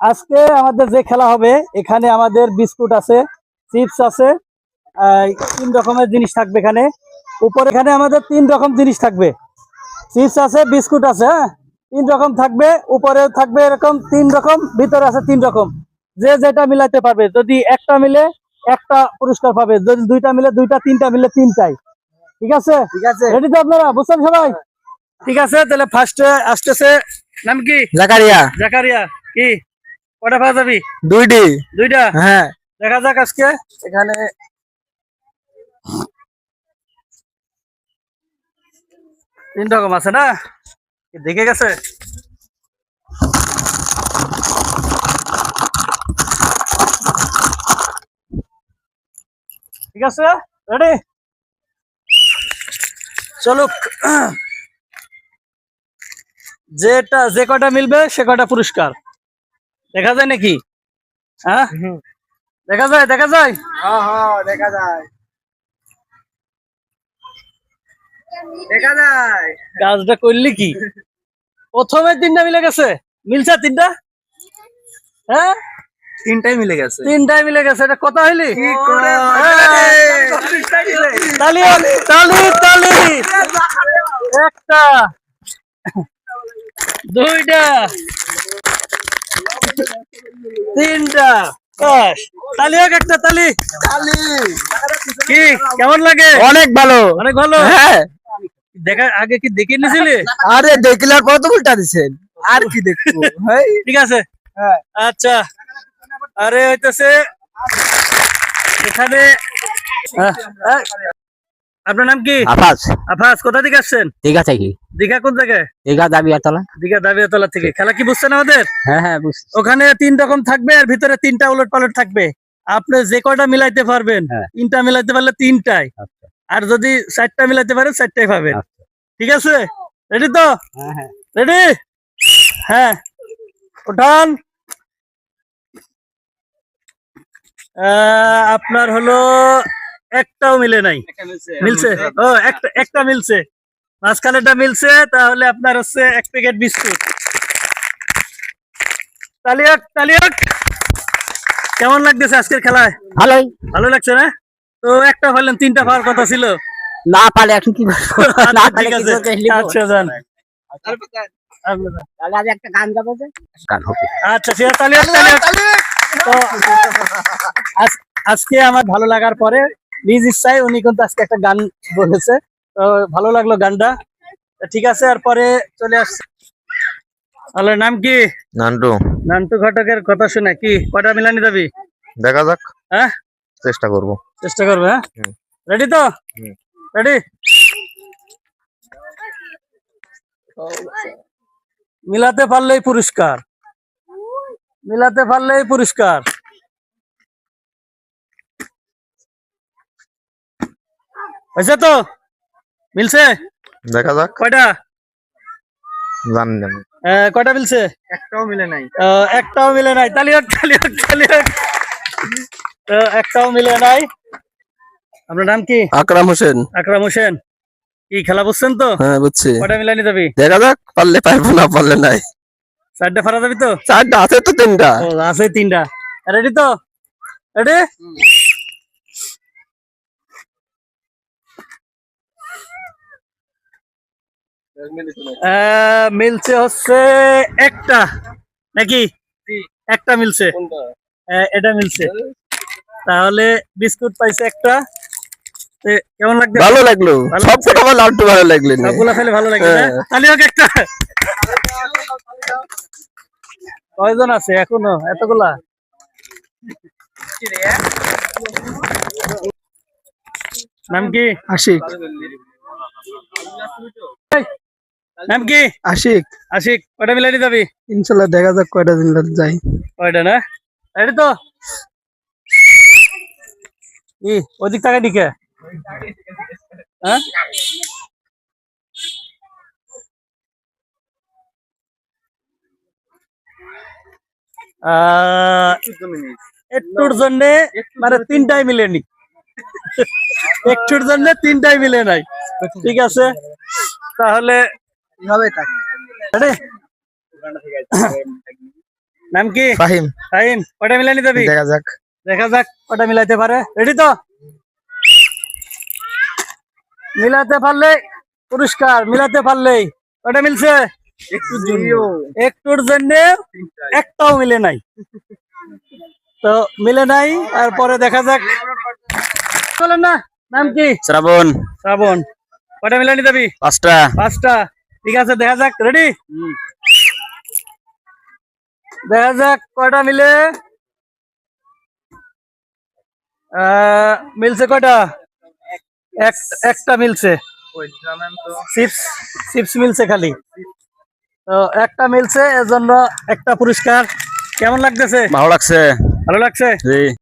আজকে আমাদের যে খেলা হবে এখানে আমাদের বিস্কুট আছে চিপস আছে তিন রকমের জিনিস থাকবে এখানে। উপরে এখানে আমাদের তিন রকম জিনিস থাকবে। চিপস আছে বিস্কুট আছে হ্যাঁ? তিন রকম থাকবে উপরে থাকবে এরকম তিন রকম ভিতরে আছে তিন রকম। যে যেটা মিলাতে পারবে যদি একটা মিলে একটা পুরস্কার পাবে যদি দুইটা মিলে দুইটা তিনটা মিলে তিনটাই। ঠিক আছে? ঠিক আছে। রেডি তো আপনারা? বুঝছেন সবাই? ঠিক আছে তাহলে ফার্স্টে আসতেছে নাম কি? জাকারিয়া। জাকারিয়া কি? কটা পাওয়া যাবি? দুইটি। দুইটা? হ্যাঁ। দেখা যাক আজকে। এখানে তিন রকম আছে না? দেখে গেছে? ঠিক আছে? রেডি চলুক। যেটা যে কটা মিলবে সে কটা পুরস্কার? দেখা যায় নাকি? হ্যাঁ? দেখা যায় দেখা যায়? হ্যাঁ হ্যাঁ দেখা যায়। দেখা যায়। কাজটা করলি কি? প্রথমে তিনটা মিলে গেছে? মিলছে তিনটা? হ্যাঁ? তিনটাই মিলে গেছে। তিনটাই মিলে গেছে এটা কথা হইলি? তালি তালি তালি। একটা দুইটা। তিনটা। তালি হোক একটা তালি। কি কেমন লাগে? অনেক ভালো। অনেক ভালো? হ্যাঁ। দেখা আগে কি দেখে আরে দেখলার পর তো উল্টা দিছেন? আর কি দেখব? ঠিক আছে। হ্যাঁ। আচ্ছা। আরে হইতেছে এখানে আহ, আহ, আপনার নাম কি? আফাজ। আফাজ কোথা থেকে আসছেন? ঠিক আছে কি দীঘা কোন জায়গায়? দীঘা দাবি আতলা দীঘা দাবিয়াতলা থেকে। খেলা কি বুঝছেন আমাদের? হ্যাঁ হ্যাঁ বুঝছি। ওখানে তিন রকম থাকবে আর ভিতরে তিনটা উলট পালট থাকবে। আপনি যে কয়টা মিলাইতে পারবেন? হ্যাঁ। তিনটা মিলাইতে পারলে তিনটাই। আচ্ছা। আর যদি চারটা মিলাইতে পারেন চারটাই পাবেন। আচ্ছা। ঠিক আছে? রেডি তো? হ্যাঁ হ্যাঁ। রেডি হ্যাঁ। আহ, আপনার হলো একটাও মিলে নাই। মিলছে। ও একটা একটা মিলছে। মাঝখানেটা মিলছে তাহলে আপনার হচ্ছে এক প্যাকেট বিস্কুট। তালিয়াক তালিয়াক কেমন লাগতেছে আজকের খেলায়? ভালোই। ভালো লাগছে না? তো একটা পারলেন তিনটা পাওয়ার কথা ছিল। না পারলে এখন কি করব? না আচ্ছা, ঠিক আছে? আচ্ছা যান। তাহলে আমি একটা গান গাবো যে। গান হবে। আচ্ছা ঠিক আছে। তালিয়াক তালিয়াক তো আজ- আজকে আমার ভালো লাগার পরে নিজ ইচ্ছায় উনি কিন্তু আজকে একটা গান বলেছে। তো ভালো লাগল গানটা। ঠিক আছে আর পরে চলে আসছে। হ্যালো নাম কি? নান্টু। নান্টু ঘটকের কথা শুনে কি? কটা মিলানি যাবি দেখা যাক। হ্যাঁ? চেষ্টা করব। চেষ্টা করবে হ্যাঁ? রেডি তো? রেডি মিলাতে পারলেই পুরস্কার। মিলাতে পারলেই পুরস্কার। হয়েছে তো? মিলছে? দেখা যাক। কয়টা? জানি না। আহ, কয়টা মিলছে? একটাও মিলে নাই। একটাও মিলে নাই। তালি হোক তালি হোক তালি হোক। একটাও মিলে নাই। আপনার নাম কি? আকরাম হোসেন। আকরাম হোসেন। কি খেলা বুঝছেন তো? হ্যাঁ বুঝছি। কটা মিলানি যাবি? দেখা যাক পারলে পারব না পারলে নাই। চারটা ফারা যাবি তো? চারটা আছে তো তিনটা। আছে তিনটা। রেডি তো? রেডি মিলছে হচ্ছে একটা। নাকি? একটা মিলছে। আহ, এটা মিলছে। তাহলে বিস্কুট পাইছে একটা। কেমন লাগবে ভালো লাগল। ভালো সব কটা আমার লাড্ডু ভালো লাগল না। সবগুলা খেলে ভালো লাগে না? হ্যাঁ। তাহলে হোক একটা। কয়জন আছে এখনও? এতগুলা? নাম কি? আশিক। নাম কি? আশিক। আশিক কয়টা মিলানি যাবি? ইনশাল্লাহ দেখা যাক কয়টা দিন যাই। কয়টা না? রেডি তো? ই ওদিক দিকে। হ্যাঁ? আহ, একটুর জন্য মানে তিনটাই মিলেনি একটুর জন্য তিনটাই মিলে নাই। ঠিক আছে? তাহলে থাকে ready? নাম কি? ফাহিম। ফাহিম কটা মিলানি যাবি দেখা যাক। দেখা যাক কটা মিলাইতে পারে। রেডি তো? মিলাতে পারলে পুরস্কার মিলাতে পারলেই। মিলছে? একটুর জন্য। একটাও মিলে নাই। তো মিলে নাই আর পরে দেখা যাক। চলেন না নাম কি? শ্রাবণ। শ্রাবণ। কটা মিলানি যাবি পাঁচটা। পাঁচটা। ঠিক আছে দেখা যাক রেডি দেখা যাক কয়টা মিলে? আহ, মিলছে কয়টা? এক- একটা মিলছে। চিপস চিপস মিলছে খালি। তো একটা মিলছে এজন্য একটা পুরস্কার। কেমন লাগতেছে? ভালো লাগছে। ভালো লাগছে? জি।